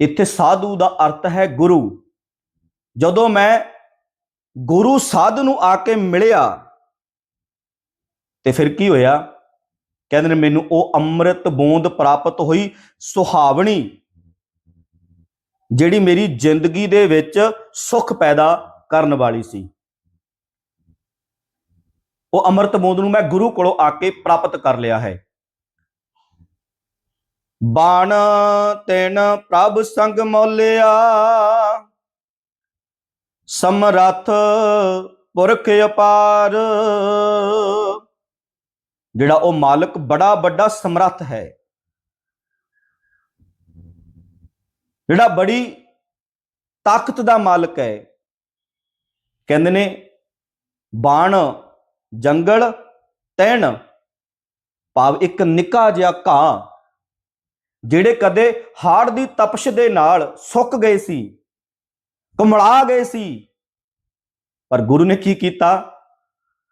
ਇੱਥੇ ਸਾਧੂ ਦਾ ਅਰਥ ਹੈ ਗੁਰੂ। ਜਦੋਂ ਮੈਂ ਗੁਰੂ ਸਾਧ ਨੂੰ ਆ ਕੇ ਮਿਲਿਆ ਤੇ ਫਿਰ ਕੀ ਹੋਇਆ? ਕਹਿੰਦੇ ਨੇ, ਮੈਨੂੰ ਉਹ ਅੰਮ੍ਰਿਤ ਬੂੰਦ ਪ੍ਰਾਪਤ ਹੋਈ ਸੁਹਾਵਣੀ, ਜਿਹੜੀ ਮੇਰੀ ਜ਼ਿੰਦਗੀ ਦੇ ਵਿੱਚ ਸੁੱਖ ਪੈਦਾ ਕਰਨ ਵਾਲੀ ਸੀ। ਉਹ ਅੰਮ੍ਰਿਤ ਬੂੰਦ ਨੂੰ ਮੈਂ ਗੁਰੂ ਕੋਲੋਂ ਆ ਕੇ ਪ੍ਰਾਪਤ ਕਰ ਲਿਆ ਹੈ। ਬਾਣ ਤੈਨ ਪ੍ਰਭ ਸੰਗ ਮੌਲਿਆ ਸਮਰੱਥ ਪੁਰਖ ਅਪਾਰ। ਜਿਹੜਾ ਉਹ ਮਾਲਕ ਬੜਾ ਵੱਡਾ ਸਮਰੱਥ ਹੈ। ਜਿਹੜਾ ਬੜੀ ਤਾਕਤ ਦਾ ਮਾਲਕ ਹੈ। ਕਹਿੰਦੇ ਨੇ, ਬਾਣ, ਜੰਗਲ, ਤੈਣ, ਭਾਵ ਇੱਕ ਨਿੱਕਾ ਜਿਹਾ ਘਾਹ, ਜਿਹੜੇ ਕਦੇ ਹਾੜ ਦੀ ਤਪਸ਼ ਦੇ ਨਾਲ ਸੁੱਕ ਗਏ ਸੀ। ਕੁਮਲਾ ਗਏ ਸੀ। ਪਰ ਗੁਰੂ ਨੇ ਕੀ ਕੀਤਾ?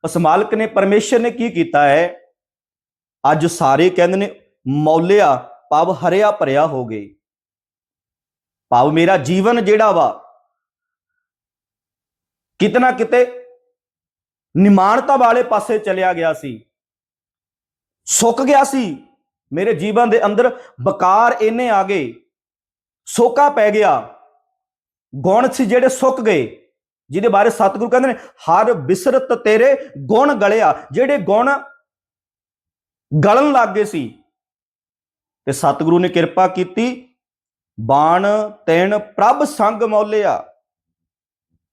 ਉਸ ਮਾਲਕ ਨੇ, ਪਰਮੇਸ਼ਰ ਨੇ ਕੀ ਕੀਤਾ ਹੈ? ਅੱਜ ਸਾਰੇ ਕਹਿੰਦੇ ਨੇ, ਮੌਲਿਆ ਭਾਵ ਹਰਿਆ ਭਰਿਆ ਹੋ ਗਏ। ਭਾਵ ਮੇਰਾ ਜੀਵਨ ਜਿਹੜਾ ਵਾ, ਕਿਤਨਾ ਕਿਤੇ ਨਿਮਾਣਤਾ ਵਾਲੇ ਪਾਸੇ ਚਲਿਆ ਗਿਆ ਸੀ। ਸੁੱਕ ਗਿਆ ਸੀ। ਮੇਰੇ ਜੀਵਨ ਦੇ ਅੰਦਰ ਬਕਾਰ ਇੰਨੇ ਆ ਗਏ। ਸੋਕਾ ਪੈ ਗਿਆ। ਗੁਣ ਸੀ ਜਿਹੜੇ ਸੁੱਕ ਗਏ, ਜਿਹਦੇ ਬਾਰੇ ਸਤਿਗੁਰੂ ਕਹਿੰਦੇ ਨੇ, ਹਰ ਬਿਸਰਤ ਤੇਰੇ ਗੁਣ ਗਲਿਆ। ਜਿਹੜੇ ਗੁਣ ਗਲਣ ਲੱਗ ਗਏ ਸੀ, ਤੇ ਸਤਿਗੁਰੂ ਨੇ ਕਿਰਪਾ ਕੀਤੀ, ਬਾਣ ਤੈਣ ਪ੍ਰਭ ਸੰਗ ਮੌਲਿਆ।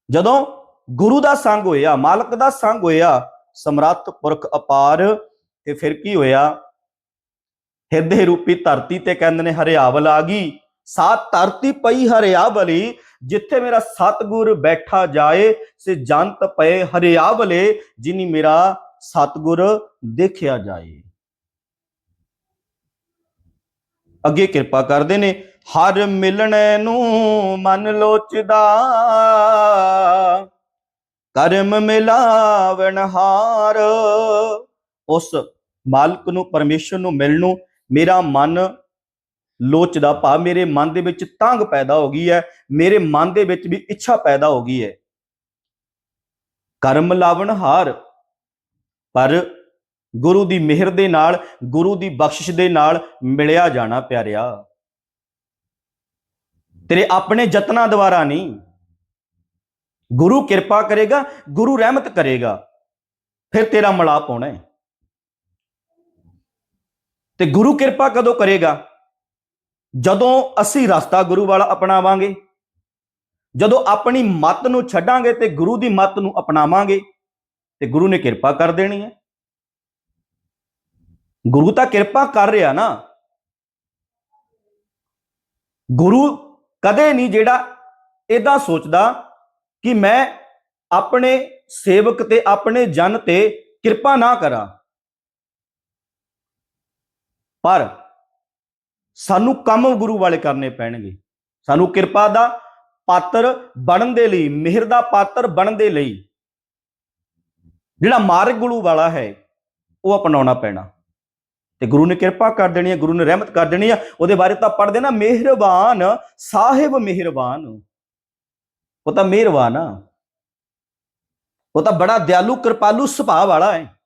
ਜਦੋਂ ਗੁਰੂ ਦਾ ਸੰਗ ਹੋਇਆ, ਮਾਲਕ ਦਾ ਸੰਗ ਹੋਇਆ, ਸਮਰੱਥ ਪੁਰਖ ਅਪਾਰ, ਤੇ ਫਿਰ ਕੀ ਹੋਇਆ? ਹਿਰਦੇ ਰੂਪੀ ਧਰਤੀ ਤੇ ਕਹਿੰਦੇ ਨੇ, ਹਰਿਆਵਲ ਆ ਗਈ। ਸਾ ਧਰਤੀ ਪਈ ਹਰਿਆਵਲੀ ਜਿੱਥੇ ਮੇਰਾ ਸਤਗੁਰ ਬੈਠਾ ਜਾਏ, ਸੇ ਜੰਤ ਪਏ ਹਰਿਆਵਲੇ, ਜਿਨੀ ਮੇਰਾ ਸਤਗੁਰ ਦੇਖਿਆ ਜਾਏ। ਅੱਗੇ ਕਿਰਪਾ ਕਰਦੇ ਨੇ, ਹਰ ਮਿਲਣੇ ਨੂੰ ਮਨ ਲੋਚਦਾ। ਕਰਮ ਮਿਲਾਵਣ ਹਾਰ, ਉਸ ਮਾਲਕ ਨੂੰ, ਪਰਮੇਸ਼ਰ ਨੂੰ ਮਿਲਣ ਨੂੰ ਮੇਰਾ ਮਨ ਲੋਚ ਦਾ ਭਾਵ ਮੇਰੇ ਮਨ ਦੇ ਵਿੱਚ ਤੰਗ ਪੈਦਾ ਹੋ ਗਈ ਹੈ, ਮੇਰੇ ਮਨ ਦੇ ਵਿੱਚ ਵੀ ਇੱਛਾ ਪੈਦਾ ਹੋ ਗਈ ਹੈ। ਕਰਮ ਲਾਵਣ ਹਾਰ, ਪਰ ਗੁਰੂ ਦੀ ਮਿਹਰ ਦੇ ਨਾਲ, ਗੁਰੂ ਦੀ ਬਖਸ਼ਿਸ਼ ਦੇ ਨਾਲ ਮਿਲਿਆ ਜਾਣਾ ਪਿਆਰਿਆ। ਤੇਰੇ ਆਪਣੇ ਯਤਨਾਂ ਦੁਆਰਾ ਨਹੀਂ, ਗੁਰੂ ਕਿਰਪਾ ਕਰੇਗਾ, ਗੁਰੂ ਰਹਿਮਤ ਕਰੇਗਾ, ਫਿਰ ਤੇਰਾ ਮਲਾਪ ਹੋਣਾ ਹੈ। ਤੇ ਗੁਰੂ ਕਿਰਪਾ ਕਦੋਂ ਕਰੇਗਾ? ਜਦੋਂ ਅਸੀਂ ਰਸਤਾ ਗੁਰੂ ਵਾਲਾ ਅਪਣਾਵਾਂਗੇ, ਜਦੋਂ ਆਪਣੀ ਮੱਤ ਨੂੰ ਛੱਡਾਂਗੇ ਤੇ ਗੁਰੂ ਦੀ ਮੱਤ ਨੂੰ ਅਪਣਾਵਾਂਗੇ, ਤੇ ਗੁਰੂ ਨੇ ਕਿਰਪਾ ਕਰ ਦੇਣੀ ਹੈ। ਗੁਰੂ ਤਾਂ ਕਿਰਪਾ ਕਰ ਰਿਹਾ ਨਾ। ਗੁਰੂ ਕਦੇ ਨਹੀਂ ਜਿਹੜਾ ਇਦਾਂ ਸੋਚਦਾ ਕਿ ਮੈਂ ਆਪਣੇ ਸੇਵਕ ਤੇ ਆਪਣੇ ਜਨ ਤੇ ਕਿਰਪਾ ਨਾ ਕਰਾਂ। ਪਰ ਸਾਨੂੰ ਕੰਮ ਗੁਰੂ ਵਾਲੇ ਕਰਨੇ ਪੈਣਗੇ। ਸਾਨੂੰ ਕਿਰਪਾ ਦਾ ਪਾਤਰ ਬਣਨ ਦੇ ਲਈ, ਮਿਹਰ ਦਾ ਪਾਤਰ ਬਣਨ ਦੇ ਲਈ ਜਿਹੜਾ ਮਾਰਗ ਗੁਰੂ ਵਾਲਾ ਹੈ, ਉਹ ਅਪਣਾਉਣਾ ਪੈਣਾ। ਤੇ ਗੁਰੂ ਨੇ ਕਿਰਪਾ ਕਰ ਦੇਣੀ ਹੈ, ਗੁਰੂ ਨੇ ਰਹਿਮਤ ਕਰ ਦੇਣੀ ਹੈ। ਉਹਦੇ ਬਾਰੇ ਤਾਂ ਪੜ੍ਹਦੇ ਨਾ, ਮਿਹਰਬਾਨ, ਸਾਹਿਬ ਮਿਹਰਬਾਨ। ਉਹ ਤਾਂ ਮਿਹਰਬਾਨ ਆ। ਉਹ ਤਾਂ ਬੜਾ ਦਿਆਲੂ, ਕਿਰਪਾਲੂ ਸੁਭਾਅ ਵਾਲਾ ਹੈ।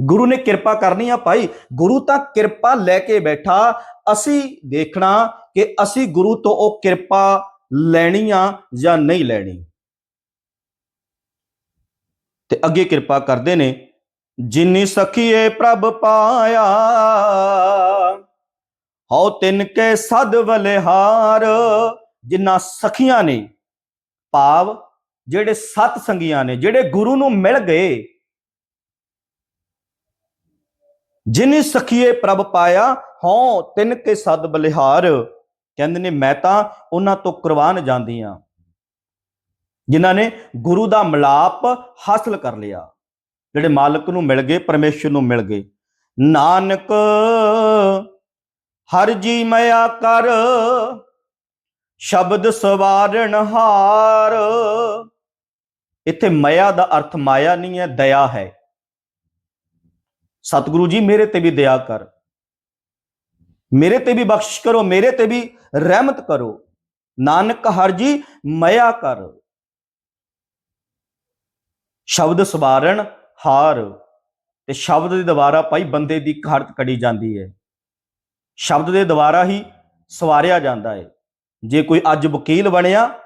ਗੁਰੂ ਨੇ ਕਿਰਪਾ ਕਰਨੀ ਆ ਭਾਈ, ਗੁਰੂ ਤਾਂ ਕਿਰਪਾ ਲੈ ਕੇ ਬੈਠਾ। ਅਸੀਂ ਦੇਖਣਾ ਕਿ ਅਸੀਂ ਗੁਰੂ ਤੋਂ ਉਹ ਕਿਰਪਾ ਲੈਣੀ ਆ ਜਾਂ ਨਹੀਂ ਲੈਣੀ। ਤੇ ਅੱਗੇ ਕਿਰਪਾ ਕਰਦੇ ਨੇ, ਜਿਨੀ ਸਖੀਏ ਪ੍ਰਭ ਪਾਇਆ, ਹਉ ਤਿਨ ਕੇ ਸਦ ਵਲਿਹਾਰ। ਜਿਨ੍ਹਾਂ ਸਖੀਆਂ ਨੇ, ਭਾਵ ਜਿਹੜੇ ਸਤ ਸੰਗੀਆਂ ਨੇ, ਜਿਹੜੇ ਗੁਰੂ ਨੂੰ ਮਿਲ ਗਏ ਜਿਨੀ ਸਖੀਏ ਪ੍ਰਭ ਪਾਇਆ, ਹਉ ਤਿਨ ਕੇ ਸਦ ਬਲਿਹਾਰ। ਕਹਿੰਦੇ ਨੇ, ਮੈਂ ਤਾਂ ਉਹਨਾਂ ਤੋਂ ਕੁਰਬਾਨ ਜਾਂਦੀ ਆ ਜਿਨ੍ਹਾਂ ਨੇ ਗੁਰੂ ਦਾ ਮਲਾਪ ਹਾਸਲ ਕਰ ਲਿਆ। ਜਿਹੜੇ ਮਾਲਕ ਨੂੰ ਮਿਲ ਗਏ, ਪਰਮੇਸ਼ਰ ਨੂੰ ਮਿਲ ਗਏ। ਨਾਨਕ, ਹਰ ਜੀ ਮਿਆ ਕਰ, ਸ਼ਬਦ ਸਵਾਰਣ ਹਾਰ। ਇੱਥੇ ਮਿਆ ਦਾ ਅਰਥ ਮਾਇਆ ਨਹੀਂ ਹੈ, ਦਇਆ ਹੈ। ਸਤਿਗੁਰੂ ਜੀ ਮੇਰੇ ਤੇ ਵੀ ਦਇਆ ਕਰ। ਮੇਰੇ ਤੇ ਵੀ ਬਖਸ਼ਿਸ਼ ਕਰੋ, ਮੇਰੇ ਤੇ ਵੀ ਰਹਿਮਤ ਕਰੋ। ਨਾਨਕ ਹਰ ਜੀ, ਮਇਆ ਕਰ। ਸ਼ਬਦ ਸਵਾਰਣ ਹਾਰ। ਤੇ ਸ਼ਬਦ ਦੇ ਦੁਆਰਾ ਭਾਈ ਬੰਦੇ ਦੀ ਘਾਟ ਕੜੀ ਜਾਂਦੀ ਹੈ ਸ਼ਬਦ ਦੇ ਦੁਆਰਾ ਹੀ ਸਵਾਰਿਆ ਜਾਂਦਾ ਹੈ ਜੇ ਕੋਈ ਅੱਜ ਵਕੀਲ ਬਣਿਆ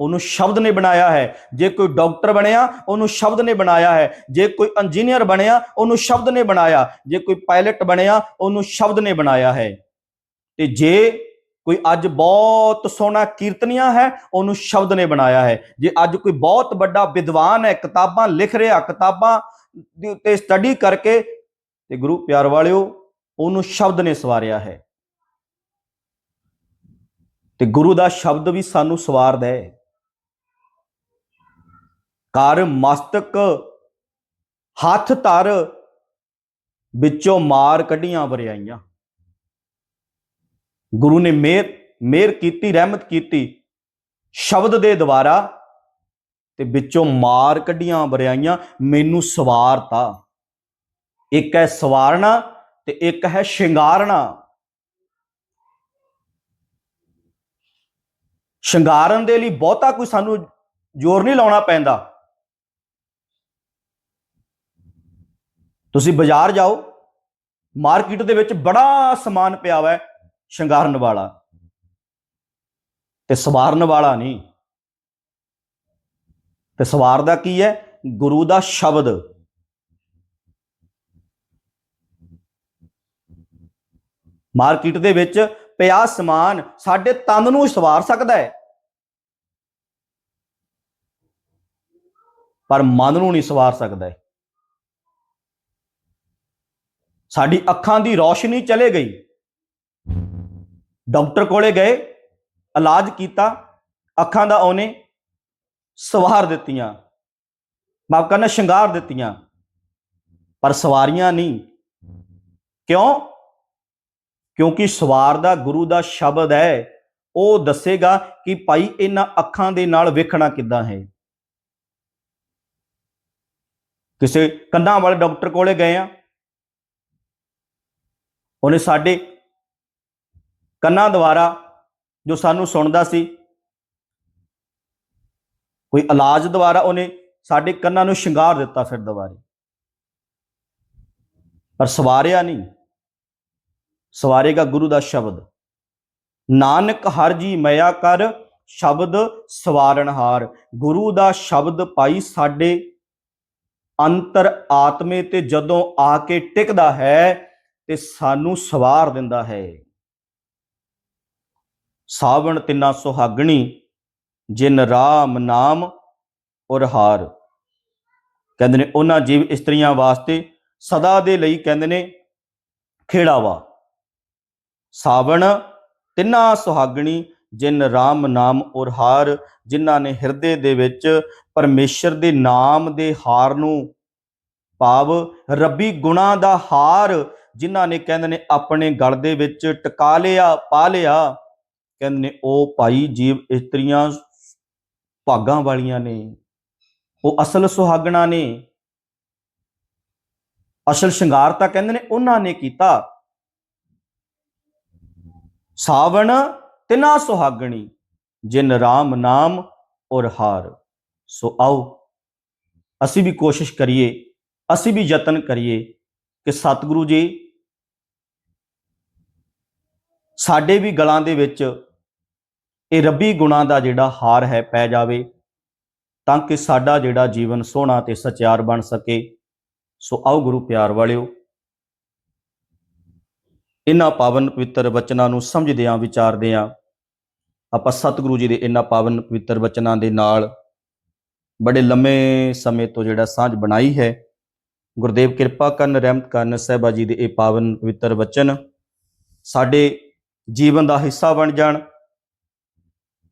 ਉਹਨੂੰ ਸ਼ਬਦ ਨੇ ਬਣਾਇਆ ਹੈ। ਜੇ ਕੋਈ ਡਾਕਟਰ ਬਣਿਆ, ਉਹਨੂੰ ਸ਼ਬਦ ਨੇ ਬਣਾਇਆ ਹੈ। ਜੇ ਕੋਈ ਇੰਜੀਨੀਅਰ ਬਣਿਆ, ਉਹਨੂੰ ਸ਼ਬਦ ਨੇ ਬਣਾਇਆ। ਜੇ ਕੋਈ ਪਾਇਲਟ ਬਣਿਆ, ਉਹਨੂੰ ਸ਼ਬਦ ਨੇ ਬਣਾਇਆ ਹੈ। ਤੇ ਜੇ ਕੋਈ ਅੱਜ ਬਹੁਤ ਸੋਹਣਾ ਕੀਰਤਨੀਆ ਹੈ, ਉਹਨੂੰ ਸ਼ਬਦ ਨੇ ਬਣਾਇਆ ਹੈ। ਜੇ ਅੱਜ ਕੋਈ ਬਹੁਤ ਵੱਡਾ ਵਿਦਵਾਨ ਹੈ, ਕਿਤਾਬਾਂ ਲਿਖ ਰਿਹਾ, ਕਿਤਾਬਾਂ ਦੇ ਉੱਤੇ ਸਟੱਡੀ ਕਰਕੇ, ਤੇ ਗੁਰੂ ਪਿਆਰ ਵਾਲਿਓ, ਉਹਨੂੰ ਸ਼ਬਦ ਨੇ ਸਵਾਰਿਆ ਹੈ। ਤੇ ਗੁਰੂ ਦਾ ਸ਼ਬਦ ਵੀ ਸਾਨੂੰ ਸਵਾਰਦਾ ਹੈ। ਕਰ ਮਸਤਕ ਹੱਥ ਧਰ ਵਿੱਚੋਂ ਮਾਰ ਕੱਢੀਆਂ ਵਰਿਆਈਆਂ। ਗੁਰੂ ਨੇ ਮਿਹਰ ਮਿਹਰ ਕੀਤੀ, ਰਹਿਮਤ ਕੀਤੀ। ਸ਼ਬਦ ਦੇ ਦੁਆਰਾ ਤੇ ਵਿੱਚੋਂ ਮਾਰ ਕੱਢੀਆਂ ਵਰਿਆਈਆਂ। ਮੈਨੂੰ ਸਵਾਰਤਾ ਇੱਕ ਹੈ ਸਵਾਰਨਾ ਤੇ ਇੱਕ ਹੈ ਸ਼ਿੰਗਾਰਨਾ ਸ਼ਿੰਗਾਰਨ ਦੇ ਲਈ ਬਹੁਤਾ ਕੋਈ ਸਾਨੂੰ ਜ਼ੋਰ ਨਹੀਂ ਲਾਉਣਾ ਪੈਂਦਾ। ਤੁਸੀਂ ਬਾਜ਼ਾਰ ਜਾਓ, ਮਾਰਕੀਟ ਦੇ ਵਿੱਚ ਬੜਾ ਸਮਾਨ ਪਿਆ ਹੋਇਆ ਸ਼ਿੰਗਾਰਨ ਵਾਲਾ। ਤੇ ਸਵਾਰਨ ਵਾਲਾ ਨਹੀਂ। ਤੇ ਸਵਾਰ ਦਾ ਕੀ ਹੈ? ਗੁਰੂ ਦਾ ਸ਼ਬਦ। ਮਾਰਕੀਟ ਦੇ ਵਿੱਚ ਪਿਆ ਸਮਾਨ, ਸਾਡੇ ਤਨ ਨੂੰ ਸਵਾਰ ਸਕਦਾ ਹੈ। ਪਰ ਮਨ ਨੂੰ ਨਹੀਂ ਸਵਾਰ ਸਕਦਾ ਹੈ। ਸਾਡੀ ਅੱਖਾਂ ਦੀ ਰੌਸ਼ਨੀ ਚਲੇ ਗਈ। ਡਾਕਟਰ ਕੋਲੇ ਗਏ, ਇਲਾਜ ਕੀਤਾ, ਅੱਖਾਂ ਦਾ ਉਹਨੇ ਸਵਾਰ ਦਿੱਤੀਆਂ। ਮਾਫ ਕਰਨਾ ਸ਼ਿੰਗਾਰ ਦਿੱਤੀਆਂ, ਪਰ ਸਵਾਰੀਆਂ ਨਹੀਂ। ਕਿਉਂ? ਕਿਉਂਕਿ ਸਵਾਰ ਦਾ ਗੁਰੂ ਦਾ ਸ਼ਬਦ ਹੈ, ਉਹ ਦੱਸੇਗਾ ਕਿ ਭਾਈ ਇਹਨਾਂ ਅੱਖਾਂ ਦੇ ਨਾਲ ਵੇਖਣਾ ਕਿੱਦਾਂ ਹੈ। ਕਿਸੇ ਕੰਨਾਂ ਵਾਲੇ ਡਾਕਟਰ ਕੋਲੇ ਗਏ ਆ ਉਹਨੇ ਸਾਡੇ ਕੰਨਾਂ ਦੁਆਰਾ ਜੋ ਸਾਨੂੰ ਸੁਣਦਾ ਸੀ, ਕੋਈ ਇਲਾਜ ਦੁਆਰਾ ਉਹਨੇ ਸਾਡੇ ਕੰਨਾਂ ਨੂੰ ਸ਼ਿੰਗਾਰ ਦਿੱਤਾ ਫਿਰ ਦੁਬਾਰੇ। ਪਰ ਸਵਾਰਿਆ ਨਹੀਂ। ਸਵਾਰੇਗਾ ਗੁਰੂ ਦਾ ਸ਼ਬਦ। ਨਾਨਕ ਹਰ ਜੀ ਮਿਆ ਕਰ ਸ਼ਬਦ ਸਵਾਰਨਹਾਰ ਗੁਰੂ ਦਾ ਸ਼ਬਦ ਪਾਈ ਸਾਡੇ ਅੰਤਰ ਆਤਮੇ ਤੇ ਜਦੋਂ ਆ ਕੇ ਟਿਕਦਾ ਹੈ ਤੇ ਸਾਨੂੰ ਸਵਾਰ ਦਿੰਦਾ ਹੈ। ਸਾਵਣ ਤਿੰਨਾ ਸੁਹਾਗਣੀ, ਜਿਨ ਰਾਮ ਨਾਮ ਔਰ ਹਾਰ। ਕਹਿੰਦੇ ਨੇ, ਉਹਨਾਂ ਜੀਵ ਇਸਤਰੀਆਂ ਵਾਸਤੇ ਸਦਾ ਦੇ ਲਈ ਕਹਿੰਦੇ ਨੇ, ਖੇੜਾਵਾ। ਸਾਵਣ ਤਿੰਨਾ ਸੁਹਾਗਣੀ, ਜਿਨ ਰਾਮ ਨਾਮ ਔਰ ਹਾਰ, ਜਿਨ੍ਹਾਂ ਨੇ ਹਿਰਦੇ ਦੇ ਵਿੱਚ ਪਰਮੇਸ਼ਰ ਦੇ ਨਾਮ ਦੇ ਹਾਰ ਨੂੰ ਭਾਵ ਰੱਬੀ ਗੁਣਾ ਦਾ ਹਾਰ ਜਿਨ੍ਹਾਂ ਨੇ ਕਹਿੰਦੇ ਨੇ ਆਪਣੇ ਗਲ ਦੇ ਵਿੱਚ ਟਿਕਾ ਲਿਆ, ਪਾ ਲਿਆ, ਕਹਿੰਦੇ ਨੇ ਉਹ ਭਾਈ ਜੀਵ ਇਸਤਰੀਆਂ ਭਾਗਾਂ ਵਾਲੀਆਂ ਨੇ, ਉਹ ਅਸਲ ਸੁਹਾਗਣਾ ਨੇ, ਅਸਲ ਸ਼ਿੰਗਾਰ ਤਾਂ ਕਹਿੰਦੇ ਨੇ ਉਹਨਾਂ ਨੇ ਕੀਤਾ। ਸਾਵਣ ਤਿਨਾ ਸੁਹਾਗਣੀ, ਜਿਨ ਰਾਮ ਨਾਮ ਔਰ ਹਾਰ। ਸੋ ਆਓ, ਅਸੀਂ ਵੀ ਕੋਸ਼ਿਸ਼ ਕਰੀਏ, ਅਸੀਂ ਵੀ ਯਤਨ ਕਰੀਏ ਕਿ ਸਤਿਗੁਰੂ ਜੀ ਸਾਡੇ ਵੀ ਗਲਾਂ ਦੇ ਵਿੱਚ ਇਹ ਰੱਬੀ ਗੁਣਾਂ ਦਾ ਜਿਹੜਾ ਹਾਰ ਹੈ ਪੈ ਜਾਵੇ, ਤਾਂ ਕਿ ਸਾਡਾ ਜਿਹੜਾ ਜੀਵਨ ਸੋਹਣਾ ਤੇ ਸਚਿਆਰ ਬਣ ਸਕੇ। ਸੋ ਆਓ ਗੁਰੂ ਪਿਆਰ ਵਾਲਿਓ, ਇਹਨਾਂ ਪਾਵਨ ਪਵਿੱਤਰ ਵਚਨਾਂ ਨੂੰ ਸਮਝਦਿਆਂ ਵਿਚਾਰਦਿਆਂ ਆਪਾਂ ਸਤਿਗੁਰੂ ਜੀ ਦੇ ਇਹਨਾਂ ਪਾਵਨ ਪਵਿੱਤਰ ਵਚਨਾਂ ਦੇ ਨਾਲ ਬੜੇ ਲੰਮੇ ਸਮੇਂ ਤੋਂ ਜਿਹੜਾ ਸਾਂਝ ਬਣਾਈ ਹੈ। ਗੁਰਦੇਵ ਕਿਰਪਾ ਕਰਨ, ਰਹਿਮਤ ਕਰਨ, ਸਹਿਬਾ ਜੀ ਦੇ ਇਹ ਪਾਵਨ ਪਵਿੱਤਰ ਵਚਨ ਸਾਡੇ ਜੀਵਨ ਦਾ ਹਿੱਸਾ ਬਣ ਜਾਣ,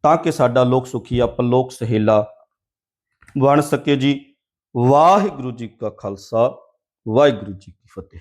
ਤਾਂ ਕਿ ਸਾਡਾ ਲੋਕ ਸੁਖੀ ਸੁਖੀਆ ਲੋਕ ਸਹੇਲਾ ਬਣ ਸਕੇ ਜੀ। ਵਾਹਿਗੁਰੂ ਜੀ ਕਾ ਖਾਲਸਾ, ਵਾਹਿਗੁਰੂ ਜੀ ਕੀ ਫਤਿਹ।